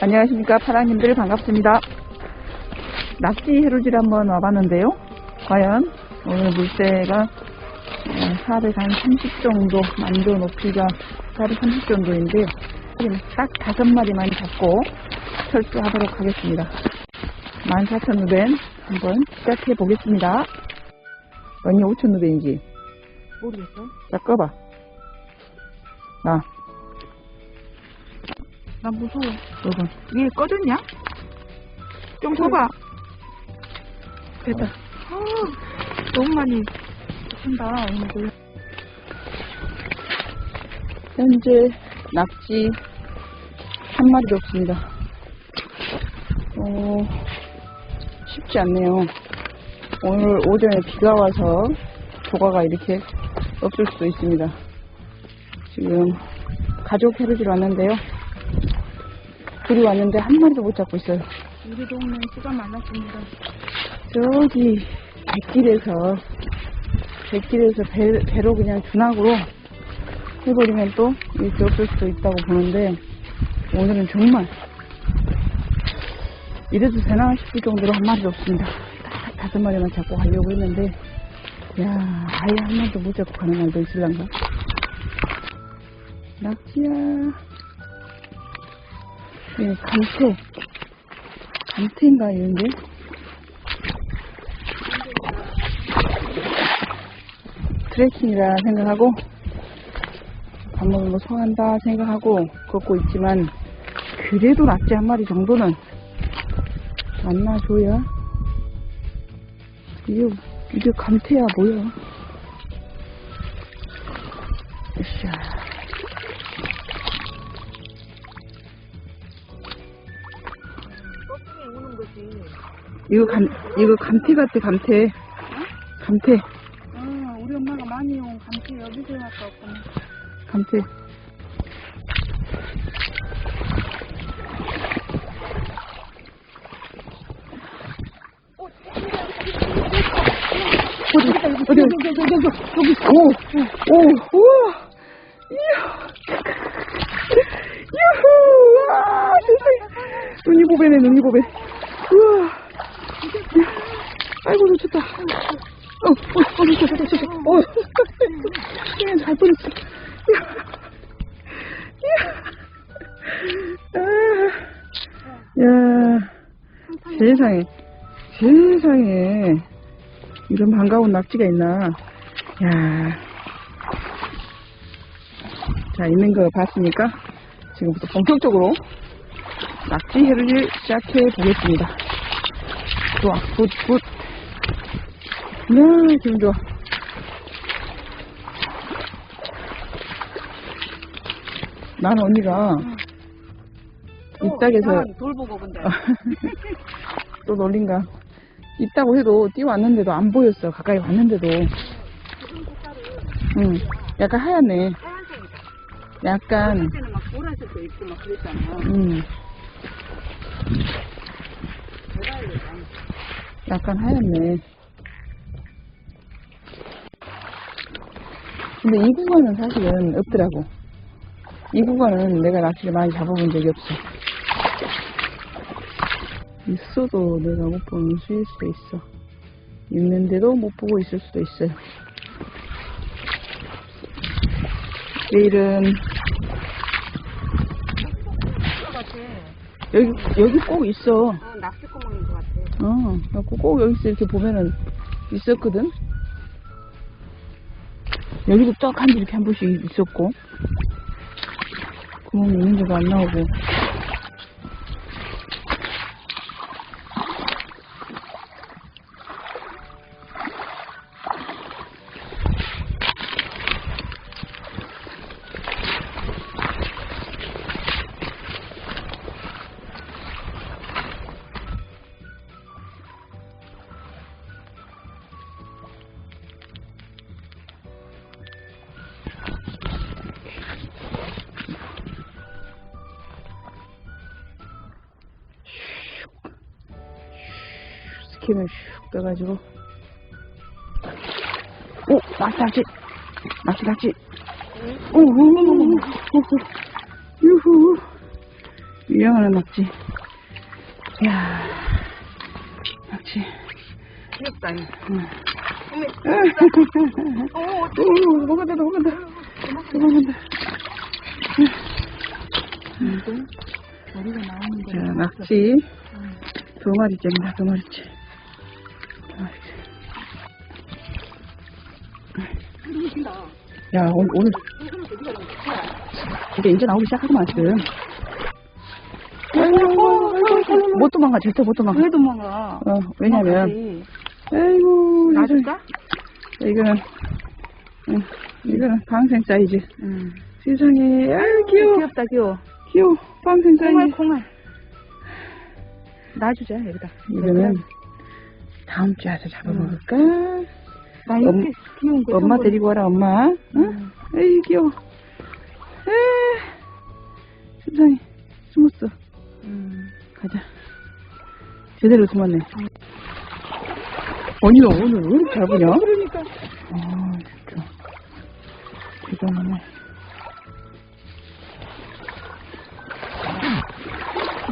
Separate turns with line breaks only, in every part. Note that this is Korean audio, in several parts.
안녕하십니까 파랑님들 반갑습니다. 낙지 해루질 한번 와봤는데요. 과연 오늘 물때가 430 정도, 만조 높이가 430 정도인데요. 딱 다섯 마리만 잡고 철수하도록 하겠습니다. 14,000루벤 한번 시작해 보겠습니다. 언니 5,000루벤인지
모르겠어.
자 꺼봐. 나
나 무서워.
요건
위에 꺼졌냐? 좀 줘봐.
됐다.
아, 너무 많이 쓴다, 오늘도.
현재 낙지 한 마리도 없습니다. 어, 쉽지 않네요. 오늘 오전에 비가 와서 조가가 이렇게 없을 수도 있습니다. 지금 가족 해루질 왔는데요. 둘이 왔는데 한 마리도 못 잡고 있어요.
우리 동네 수가 많았습니다.
저기 백길에서 백길에서 배, 배로 그냥 준학으로 해버리면 또 이렇게 없을 수도 있다고 보는데 오늘은 정말 이래도 되나 싶을 정도로 한 마리도 없습니다. 딱 다섯 마리만 잡고 가려고 했는데 야 아예 한 마리도 못 잡고 가는 날도 있을란가? 낙지야 네, 감태 감태인가 이런데 트레킹이라 생각하고 밥 먹는 거 소화한다 생각하고 걷고 있지만 그래도 낙지 한 마리 정도는 만나줘야? 이게 이게 감태야 뭐야? 으쌰.
이거
감 이거 감태 같아 감태. 감태.
아, 우리 엄마가 많이 온 감튀 여기서 왔었구나.
감태 어디 어디 여기 여기 여기 오 오 우와 이야 유후 와 세상에 눈이 보배네 눈이 보배 우와 아이고 놓쳤다 어, 어, 어, 놓쳤다, 놓쳤다. 어, 예, 잘 뻔했어. 야, 야, 세상에, 세상에, 이런 반가운 낙지가 있나. 야, 자, 있는 거 봤으니까, 지금부터 본격적으로 낙지 해를 시작해 보겠습니다. 좋아, 굿, 굿. 네, 기분 좋아. 나는 언니가 입닥에서
돌 보고 근데.
또 놀린가. 있다고 해도 뛰어왔는데도 안 보였어. 가까이 왔는데도. 응. 약간 하얗네. 약간,
그때는 막 보라색도 있고 막 그랬잖아.
음,
대단하다.
약간 하얗네. 근데 이 구간은 사실은 없더라고. 이 구간은 내가 낚시를 많이 잡아본 적이 없어. 있어도 내가 못 보는 수일 수도 있어. 있는데도 못 보고 있을 수도 있어요. 내일은. 여기 여기 꼭 있어.
어, 낚시구멍인 것 같아.
어, 꼭 여기서 이렇게 보면은 있었거든. 여기도 떡한 지 이렇게 한 번씩 있었고. 구멍이 있는데도 안 나오고. 스킨을 슉 떠가지고. 오, 낚시, 낚시. 낚시, 낚시. 오, 오, 오, 오, 오, 오. 유후. 유명한 낙지. 이야, 낙지.
귀엽다.
오, 먹었다, 먹었다. 먹었다. 자, 낙지. 두 마리째입니다, 두 마리째. 야, 오늘, 오늘. 이제 이제 나오기 시작하구만, 지금. 못 도망가, 절대 못 도망가.
왜 도망가?
어, 왜냐면,
도망가지.
아이고, 이거,
놔줄까?
이거는, 응, 이거는 방생 사이즈.
응.
세상에, 아유, 귀여워.
귀엽다, 귀여워.
귀여워. 방생 사이즈.
콩알, 콩알. 놔주자, 여기다.
이거는 다음 주에 와서 잡아먹을까?
나 이렇게
엄-
귀여운 거.
엄마 데리고 와라, 엄마. 응?
응.
에이, 귀여워. 에 세상에, 숨었어.
음.
가자. 제대로 숨었네. 아니야, 오늘 왜 이렇게 잘 보냐?
그러니까.
아, 진짜. 대단하네.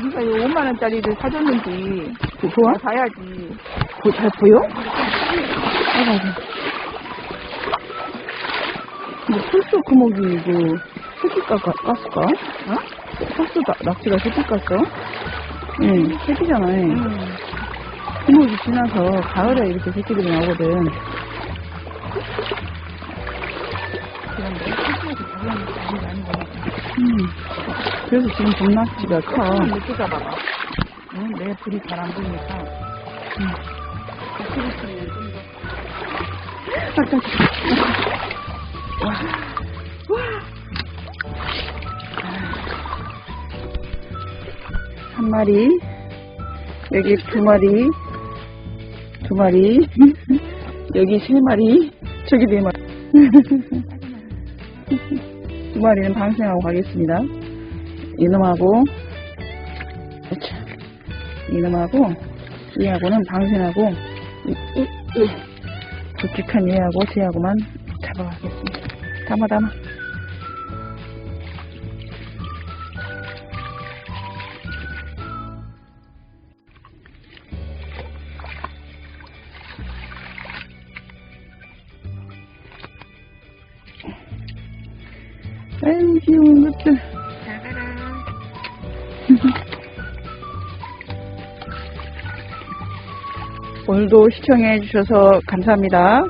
네가 이 5만 원짜리를 사줬는지
그, 좋아?
나 봐야지.
그거 잘 보여? 아이고. 뭐, 풀소 구멍이, 그, 새끼 까, 깠을까? 어? 나- 낙지가 새끼 깠어? 응, 새끼잖아.
응.
구멍이 지나서 가을에 이렇게 새끼들이 나오거든.
그런데 실수해서 잡으려는 게 아닌 게 아닌 거니까.
음. 그래서 지금 봄낙지가 커.
늦게 잡아봐. 응? 내 불이 잘 안 보이니까.
응. 한 마리, 여기 두 마리, 두 마리, 여기 세 마리, 저기 네 마리. 두 마리는 방생하고 가겠습니다. 이놈하고, 그렇죠. 이놈하고, 얘하고는 방생하고, 이, 이, 이. 굵직한 얘하고 쟤하고만 잡아가겠습니다. 담아, 담아. 아유, 귀여운 것들.
잘 가라.
오늘도 시청해 주셔서 감사합니다.